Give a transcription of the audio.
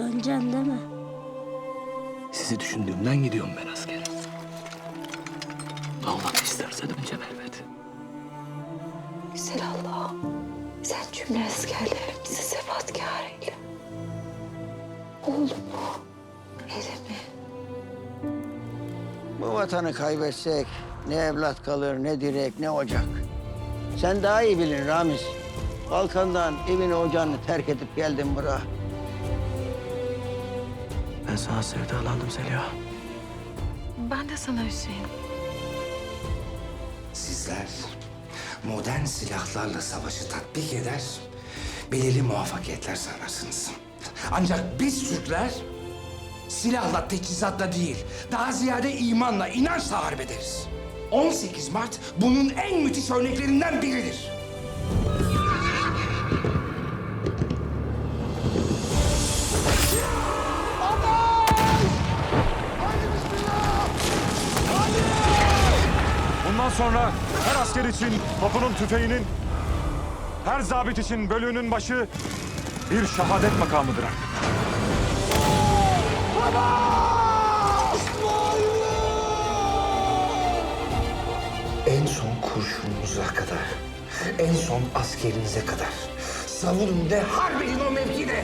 Döneceksin değil mi? Sizi düşündüğümden gidiyorum ben askere. Allah isterse döneceğim elbet. Güzel Allah'ım. Sen cümle askerlerimizi sebatkar eyle. Oğlumu, erimi, Bu vatanı kaybetsek ne evlat kalır, ne direk, ne ocak. Sen daha iyi bilin Ramiz. Balkan'dan evini ocağını terk edip geldin buraya. Ben sana sevdalandım Zeliha. Ben de sana Hüseyin. Sizler modern silahlarla savaşı tatbik eder, belirli muvaffakiyetler sağlarsınız. Ancak biz Türkler silahla, teçhizatla değil, daha ziyade imanla, inançla harp ederiz. 18 Mart bunun en müthiş örneklerinden biridir. Bundan sonra her asker için topunun tüfeğinin, her zabit için bölüğünün başı bir şehadet makamıdır. En son kurşununuza kadar, en son askerinize kadar savunun ve harp edin o mevkide.